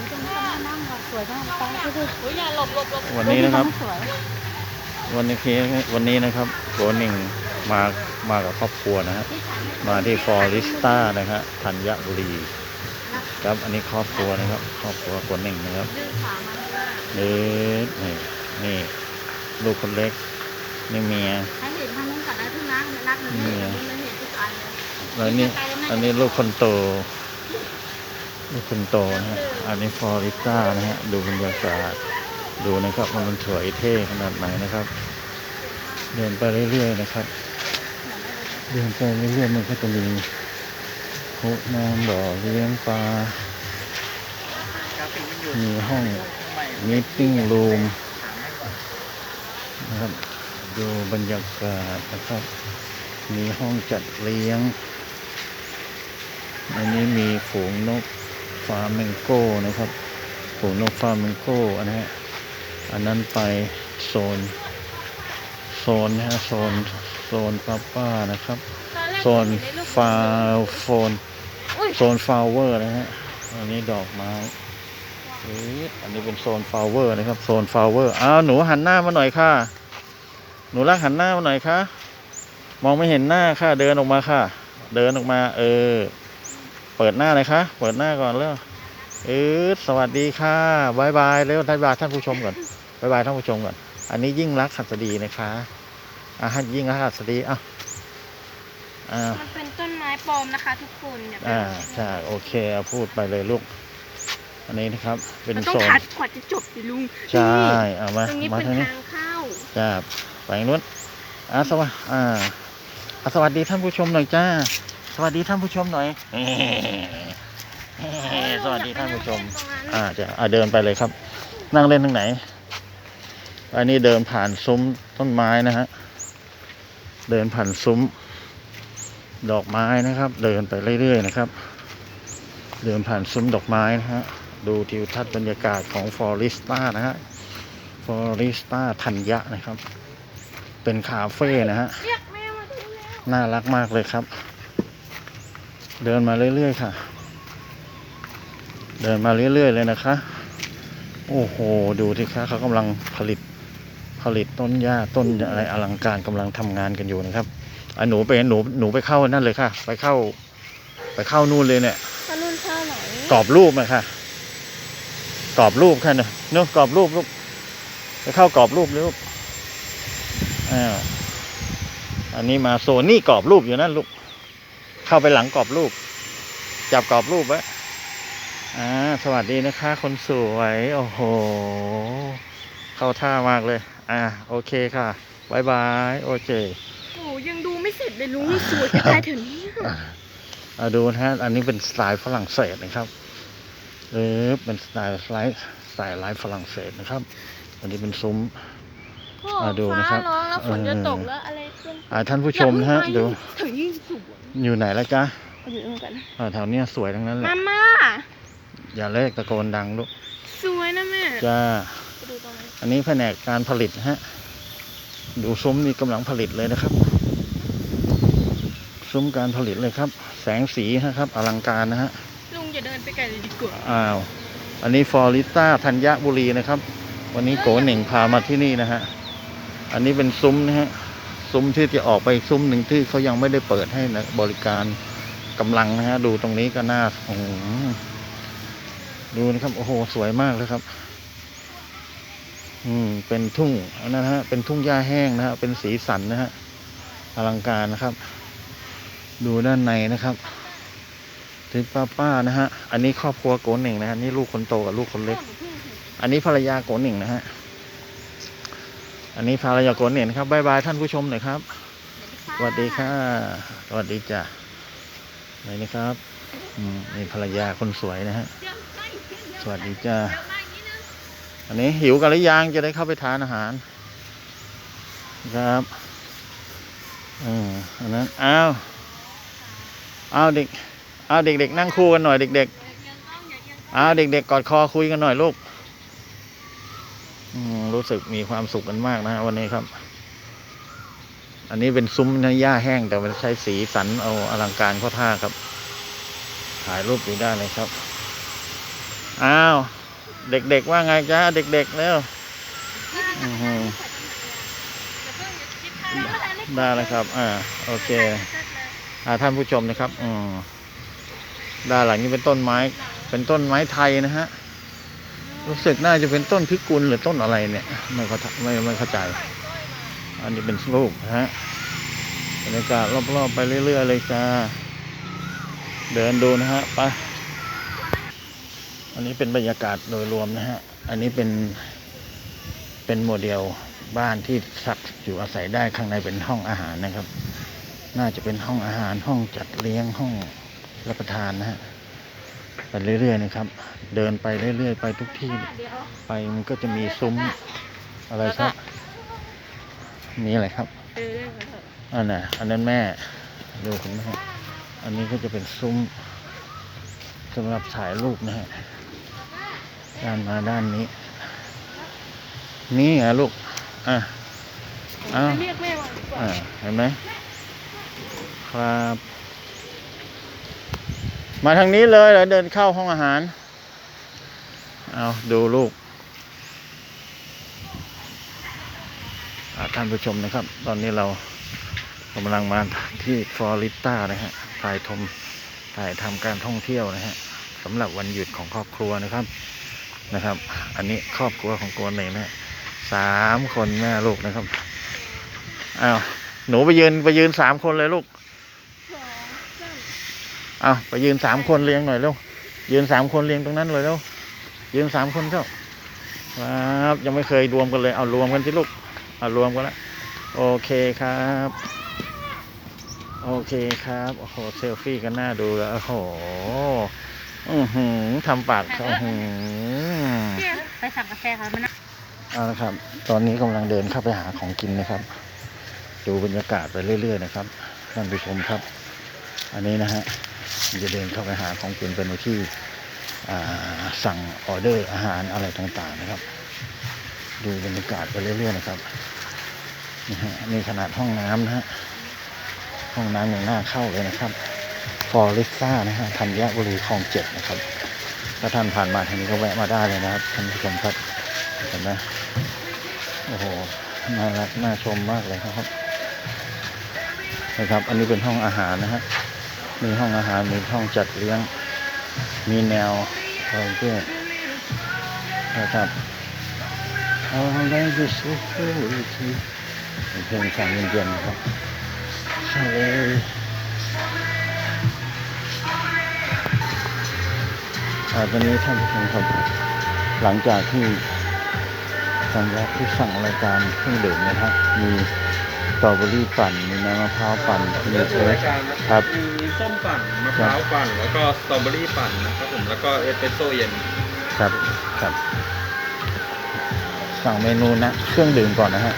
ดูตรงนี้ตรงนี้นั่งก่อนสวยมากไปดูดูโอ้ยอย่าหลบหลบหลบวันนี้นะครับ สวยวันนี้คือวันนี้นะครับโกหนึ่งมามากับครอบครัวนะฮะมาที่ฟอริสต้านะฮะธัญบุรี ครับอันนี้ครอบครัวนะครับ ครอบครัวโกหนึ่งนะครับดึงขามาข้างหน้านี่นี่นี่ลูกคนเล็กนี่เมียให้เห็นทางนู้นก่อนนะพี่นะนักหนึ่งให้เห็นมันเห็นทุกอันเลยแล้วนี่อันนี้ลูกคนโต ลูกคนโตนะฮะ อันนี้ฟอริสต้านะฮะ ดูบรรยากาศ ดูนะครับว่ามันสวยเท่ขนาดไหนนะครับ เดินไปเรื่อยๆนะครับ เดินไปเรื่อยๆมันก็จะมีโคน้ำบ่อเลี้ยงปลา มีห้องมีติ้งรูมนะครับ ดูบรรยากาศนะครับ มีห้องจัดเลี้ยงอันนี้มีฝูงนก ฟาเมงโก้นะครับฝูงนกฟาเมงโก้อันนะฮะอันนั้นไปโซน โซนนะฮะโซนโซนป้าป้านะครับ โซนฟาโฟนโซนฟลาวเวอร์นะฮะอันนี้ดอกไม้เอ๊ะอันนี้เป็นโซนฟลาวเวอร์นะครับ โซนฟลาวเวอร์อ้าวหนูหันหน้ามาหน่อยค่ะ หนูรักหันหน้ามาหน่อยค่ะ มองไม่เห็นหน้าค่ะ เดินออกมาค่ะ เดินออกมา เออ เปิดหน้าเลยค่ะเปิดหน้าก่อนเร็วเออสวัสดีค่ะบายบายเร็วบายบายท่านผู้ชมก่อนบายบายท่านผู้ชมก่อน อันนี้ยิ่งรักหัสดีนะคะอะให้ยิ่งรักหัสดีอะอ่ามันเป็นต้นไม้ปลอมนะคะทุกคนอย่าไปอ่าใช่โอเคเอาพูดไปเลยลูก อันนี้นะครับ เป็นมันต้อโซงนคัดกว่าจะจบสิลุงใช่เอามาตรงนี้มาเป็นทางนี้ทางเข้าจ้าไปทางนู้นอ่าสวัสอ่าอะสวัสดีท่านผู้ชมหน่อยจ้าส วัสดีท่านผู้ชมหน่อยเฮ้เฮ้สวัสดีท่านผู้ชม อ่าจะอ่าเดินไปเลยครับ นั่งเล่นทางไหน อันนี้เดินผ่านซุ้มต้นไม้นะฮะ เดินผ่านซุ้ม ดอกไม้นะครับ เดินไปเรื่อยๆนะครับ เดินผ่านซุ้มดอกไม้นะฮะ ดูทิวทัศน์บรรยากาศของฟอริสต้านะฮะ ฟอริสต้าธัญญะนะครับ เป็นคาเฟ่นะฮะเรียกแม่มาที่แล้วน่ารักมากเลยครับ เดินมาเรื่อยๆค่ะ เดินมาเรื่อยๆเลยนะคะ โอ้โห ดูสิคะเขากำลังผลิตผลิตต้นหญ้าต้นอะไรอลังการกำลังทำงานกันอยู่นะครับอะหนูไปหนูหนูไปเข้านั่นเลยค่ะ ไปเข้า ไปเข้านู่นเลยเนี่ยตอนนู้นเข้าไหนกรอบรูปนะค่ะกรอบรูปค่ะเนอะเนอะกรอบรูปลูกไปเข้ากรอบรูปเลยลูกอ้าวอันนี้มาโซนนี่กรอบรูปอยู่นั่นลูก เข้าไปหลังกรอบรูป จับกรอบรูปไว้อ่าสวัสดีนะคะ คนสวย โอ้โห เข้าท่ามากเลย อ่า โอเคค่ะบายบาย โอเคโอ้ยังดูไม่เสร็จเลยลุงสวยจะตายเถอะเนี่ยอ่าดูนะฮะ อันนี้เป็นสไตล์ฝรั่งเศสนะครับเออเป็นสไตล์ไลฟ์สไตล์ไลฟ์ฝรั่งเศสนะครับ อันนี้เป็นซุ้มโอ้อ่าดูนะครับฟ้าร้องแล้วฝนจะเออตกแล้วอะไรขึ้น อ่าท่านผู้ชมนะฮะดูถึงยิ่งสวยอยู่ไหนแล้วจ๊ะเอาอยู่ตรงกันนะอ่าแถวเนี้ยสวยทั้งนั้นแหละมาม่าอย่าเลกตะโกนดังลูกสวยนะแม่จ้าไปดูตรงนั้นอันนี้แผนกการผลิตนะฮะ ดูซุ้มนี่กำลังผลิตเลยนะครับ ซุ้มการผลิตเลยครับ แสงสีนะครับ อลังการนะฮะลุงอย่าเดินไปไกลเลยดีกว่าอ้าวอันนี้ฟอริต้าธัญบุรีนะครับ วันนี้โกเหน่งพามาที่นี่นะฮะ อันนี้เป็นซุ้มนะฮะ ซุ้มที่จะออกไปอีกซุ้มหนึ่งที่เขายังไม่ได้เปิดให้นะบริการกำลังนะฮะ ดูตรงนี้ก็น่าโอ้ดูนะครับ โอ้โห สวยมากเลยครับ อืม เป็นทุ่งนนั้นฮะ เป็นทุ่งหญ้าแห้งนะฮะ เป็นสีสันนะฮะ อลังการนะครับ ดูด้านในนะครับถึงป้าป้านะฮะ อันนี้ครอบครัวโกหนึ่งนะฮะ นี่ลูกคนโตกับลูกคนเล็ก อันนี้ภรรยาโกหนึ่งนะฮะ อันนี้ภรรยาโกหนึ่งนะครับบายบายท่านผู้ชมหน่อยครับสวัสดีค่ะสวัสดีจ้ะไหนนะครับอืมนี่ภรรยาคนสวยนะฮะสวัสดีจ้าอันนี้หิวกันหรือยังจะได้เข้าไปทานอาหาร ครับอืมอันนั้นอ้าวอ้าวเด็กอ้าวเด็กๆนั่งคู่กันหน่อยเด็กๆอ้าวเด็กๆกอดคอคุยกันหน่อยลูกอืม รู้สึกมีความสุขกันมากนะฮะวันนี้ครับ อันนี้เป็นซุ้มนะหญ้าแห้งแต่มันใช้สีสันเอาอลังการข้าท่าครับ ถ่ายรูปอยู่ได้เลยครับ อ้าว เด็กๆว่าไงจ้าเด็กๆแล้วได้แล้วครับ อ่า โอเค อ่าท่านผู้ชมนะครับ อืมด้านหลังนี้เป็นต้นไม้ เป็นต้นไม้ไทยนะฮะ รู้สึกน่าจะเป็นต้นพิกุลหรือต้นอะไรเนี่ย ไม่เข้าไม่ไม่เข้าใจ อันนี้เป็นรูปฮะบรรยากาศรอบๆไปเรื่อยๆเลยจ้าเดินดูนะฮะไปอันนี้เป็นบรรยากาศโดยรวมนะฮะ อันนี้เป็นเป็นโมเดลบ้านที่สักอยู่อาศัยได้ข้างในเป็นห้องอาหารนะครับ น่าจะเป็นห้องอาหารห้องจัดเลี้ยงห้องรับประทานนะฮะ ไปเรื่อยๆนะครับ เดินไปเรื่อยๆ ไปทุกที่ไปมันก็จะมีซุ้มอะไรครับมีอะไรครับเออเรื่องของเถอะอันน่ะอันนั้นแม่ดูคุณแม่อันนี้ก็จะเป็นซุ้มสำหรับถ่ายรูปนะฮะด้านมาด้านนี้ นี่อะลูกอะอ้าวเรียกแม่ว่าดีกว่าอ่าเห็นไหมครับ มาทางนี้เลยแล้วเดินเข้าห้องอาหาร เอาดูลูกท่านผู้ชมนะครับ ตอนนี้เรากำลังมาที่ฟลอริดานะฮะถ่ายทมถ่ายทำการท่องเที่ยวนะฮะสำหรับวันหยุดของครอบครัวนะครับนะครับ อันนี้ครอบครัวของกวนเองนะสามคนแม่ลูกนะครับอ้าวหนูไปยืนไปยืนสามคนเลยลูก เอาไปยืนสามคนเรียงหน่อยเร็วยืนสามคนเรียงตรงนั้นเลยเร็วยืนสามคนเจ้าครับยังไม่เคยรวมกันเลย เอารวมกันสิลูกเอารวมกันละโอเคครับ โอเคครับโอ้โหเซลฟี่กันหน้าดูแล้วโอ้โหอือหือทำปากเขาอื้อหือไปสั่งกาแฟค่ะมันนะเอาละครับ ตอนนี้กำลังเดินเข้าไปหาของกินนะครับ ดูบรรยากาศไปเรื่อย ๆ นะครับท่านผู้ชมครับ อันนี้นะฮะ จะเดินเข้าไปหาของกินเป็นที่สั่งออเดอร์อาหารอะไรต่างๆนะครับ ดูบรรยากาศไปเรื่อยๆนะครับนี่ฮะนี่ขนาดห้องน้ำนะฮะห้องน้ำอย่างน่าเข้าเลยนะครับฟอริซ่านะฮะธัญบุรีคลองเจ็ดนะครับถ้าท่านผ่านมาทางนี้ก็แวะมาได้เลยนะครับท่านผู้ชมครับเห็นไหมโอ้โหน่ารักน่าชมมากเลยครับนะครับ อันนี้เป็นห้องอาหารนะฮะ มีห้องอาหาร มีห้องจัดเลี้ยง มีแนวอะไรเพื่อนะครับเอาอะไรจะสู้ทีเป็นเพลงฟังเย็นๆนะครับใช่เลยอ่าตอนนี้ท่านผู้ชมครับ หลังจากที่สั่งแรกที่สั่งรายการเครื่องดื่มนะครับมี ตรอเบอรี่ปั่นมีน้ำมะพร้าวปั่นมีเลือกเอรายสการนะคครัรับบมีส้มปั่นมะพร้าวปั่น แล้วก็สตรอเบอรี่ปั่นนะครับผมแล้วก็เอสเปรสโซ่เย็นครับครับ สั่งเมนูนะเครื่องดื่มก่อนนะฮะ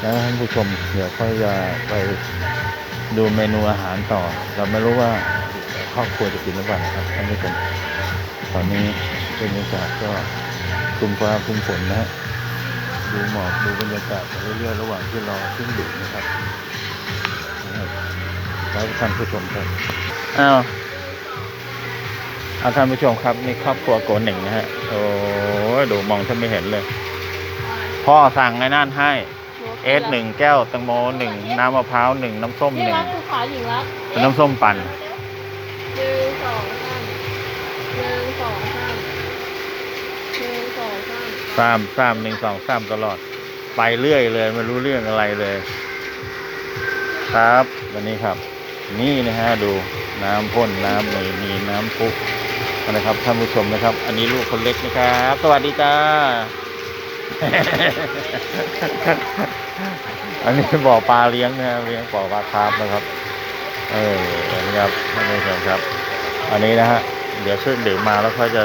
แล้วท่านผู้ชมเดี๋ยวค่อยจะไปดูเมนูอาหารต่อ เราไม่รู้ว่าครอบครัวจะกินหรือเปล่านะครับท่านผู้ชมตอนนี้บรรยากาศก็คลุมฟ้าคลุมฝนนะฮะ ดูหมอกดูบรรยากาศไปเรื่อยๆระหว่างที่รอเครื่องดื่มนะครับนะครับแล้วท่านผู้ชมครับอ้าวเอาท่านผู้ชมครับนี่ครอบครัวโกนหนึ่งนะฮะโอ้ยดูมองถ้าไม่เห็นเลย พ่อสั่งไอ้นั่นให้เอสหนึ่งแก้วแตังโมหนึ่งน้ำมะพร้าวหนึ่งน้ำส้มนี่หนึ่งรักภูเขาหญิงรักเป็นน้ำส้มปั่นหนึ่ สามสามหนึ่งสองสามตลอด ไปเรื่อยเลยไม่รู้เรื่องอะไรเลย ครับวันนี้ครับ นี่นะฮะดูน้ำพ่นน้ำมีมีน้ำพุนะครับท่านผู้ชมนะครับ อันนี้ลูกคนเล็กนะครับ สวัสดีจ้าอันนี้บ่อปลาเลี้ยงนะเลี้ยงบ่อปลาคาร์ฟนะครับ เออนะครับท่านผู้ชมครับ อันนี้นะฮะเดี๋ยวเครื่องดื่มมาแล้วค่อยจะ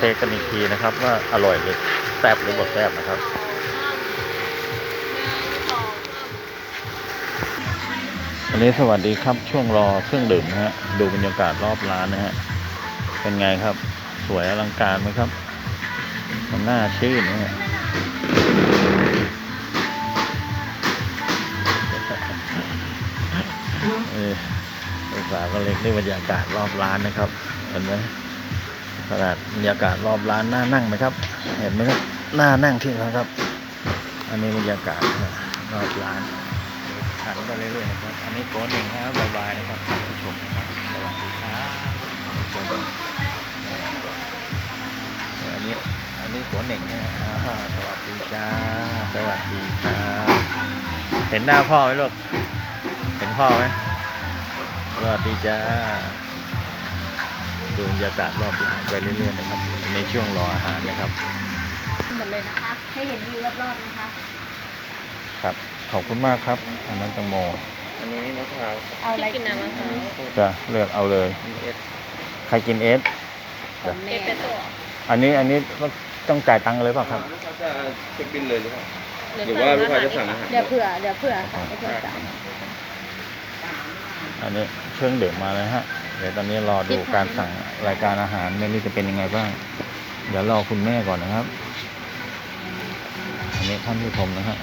เทสกันอีกทีนะครับ ว่าอร่อยหรือแซ่บหรือบ่แซ่บนะครับอันนี้สวัสดีครับช่วงรอเครื่องดื่มนะฮะดูบรรยากาศรอบร้านนะฮะเป็นไงครับ สวยอลังการไหมครับ มันน่าชื่นนะฮะเออภาษาก็เล็กนี่บรรยากาศรอบร้านนะครับเห็นไหม ขนาดบรรยากาศรอบร้านน่านั่งไหมครับ เห็นไหมครับน่านั่งที่นะครับ อันนี้บรรยากาศรอบร้านหันไปเรื่อยๆนะครับ อันนี้โกนหนึ่งครับบายบายนะครับผู้ชมนะครับสวัสดีครับอันนี้อันนี้โกนหนึ่งนะอ่าสวัสดีจ้าสวัสดีครับเห็นหน้าพ่อไหมลูกเห็นพ่อไหมสวัสดีจ้า ดูบรรยากาศรอบร้านไปเรื่อยๆนะครับ ในช่วงรออาหารนะครับหมดเลยนะคะ ให้เห็นวิวรอบๆนะคะ ครับ ขอบคุณมากครับ อันนั้นแตังโม อันนี้มะพร้าวเอาอะไรกินน้ำมะพร้าวจะเลือกเอาเลย เอสใครกินเอสของเอแม่สเปรสโซ่อันนี้อันนี้ต้องจ่ายตังค์เลยเปล่ะครับ ลูกค้าจะเช็คบินเลยหรือเปล่าหรือหรือว่าลูกค้าจะสั่งอาหารเดี๋ยวเผื่อ เดี๋ยวเผื่อค่ะเดี๋ยวเผื่อจ่ายอันนี้เครื่องดื่มมาเลยฮะ เดี๋ยวตอนนี้รอดูการสั่ง รายการอาหารเมนูจะเป็นยังไงบ้าง เดี๋ยวรอคุณแม่ก่อนนะครับ อันนี้ท่านผู้ชมนะฮะ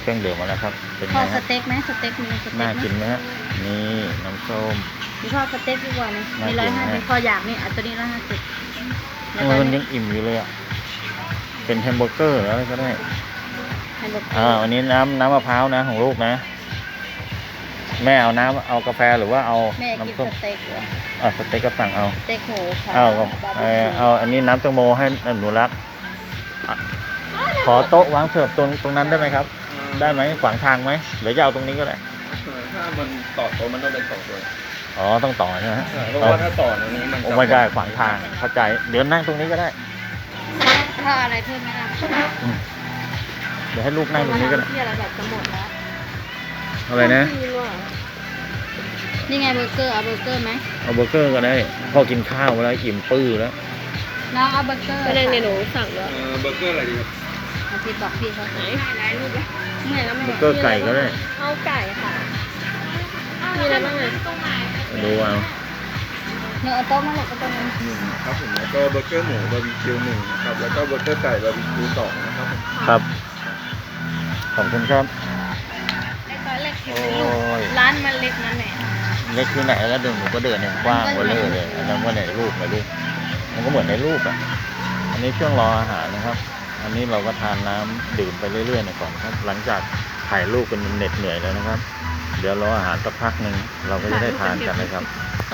เครื่องดื่มมาแล้วครับ เป็นพ่อไงสฮะเต็กไหมสเต็กมีสเต็กไหมน่ากินไหมฮะนี่น้ำส้ม มีพ่อสเต็กดีกว่านี่น่ามีกินร้อยห้านะสิบพ่ออยากนี่อันตัวนี้ร้อยห้าสิบทำไมมันยังอิ่มอยู่เลยอะเป็นแฮมเบอร์เกอร์หรืออะไรก็ได้แฮมเบอร์เกออ่าร์วันนี้น้ำน้ำมะพร้าวนะของลูกนะ แม่เอาน้ำเอากาแฟหรือว่าเอาแม่กินน้ำส้มสเต็กเหรอ อ่าสเต็กก็สั่งเอาสเต็กหมูค่ะเอาบาร์บีเออคิวเอาอันนี้น้ำแตงโมให้หนูรักอะขอโต๊ะวางเสิร์ฟตรงตรงนั้นได้ไหมครับ ได้ไหมขวางทางไหมหรือจะเอาตรงนี้ก็ได้ถ้ามันต่อตัวมันต้องเป็นสองตัวอ๋อต้องต่อใช่ไหมฮะใช่เพราะว่าถ้าต่อตรงนี้มันโอ้ไม่ได้ขวางทางเข้าใจเดี๋ยวนั่งตรงนี้ก็ได้ถ้าอะไรเพิ่มไหมล่ะอืมเดี๋ยวให้ลูกนั่งตรงนี้ก็ได้ที่อะไรแบบจะหมดแล้วอะไรนะกิ นว่ะนี่ไงเบอร์เกอร์เอาเบอร์เกอร์ไหมเอาเบอร์เกอร์ก็ได้พ่อกินข้าวแล้วอิ่มปื้อแล้วน้องเอาเบอร์เกอร์ก็เลยเดี๋ยวหนูสั่งด้วยเออเบอร์เกอร์อะไรดีครับเอาพี่บอกพี่เขาไหนหลายรูปเลยเมื่อยแล้วไม่เบไหอวร์เกอร์ไก่ก็ได้เอาไก่ค่ะมีอะไรบ้างอะดูเอาเนื้อเอาโต๊ะมาหลบก็ตรงนั้นหนึ่งครับผมแล้วก็เบอร์เกอร์หมูบาร์บีคิวหนึ่งนะครับแล้วก็เบอร์เกอร์ไก่บาร์บีคิวสองนะครับผมครับขอบคุณครับไอ้ซอยเล็กที่โอ้เป็นลูกยร้านมันเล็กนั่นแหละ เล็กที่ไหนแล้วเดินหนูก็เดินเนี่ยกว้างกว่าเลยเลยอันนั้นก็ในรูปในรูปมันก็เหมือนในรูปอะอันนี้ช่วงรออาหารนะครับ อันนี้เราก็ทานน้ำดื่มไปเรื่อยๆเน่ยก่อนครับ หลังจากถ่ายรูปกันเหน็ดเหนื่อยแล้วนะครับ เดี๋ยวรออาหารสักพักหนึ่งเราก็จะได้ทานกันนะครับ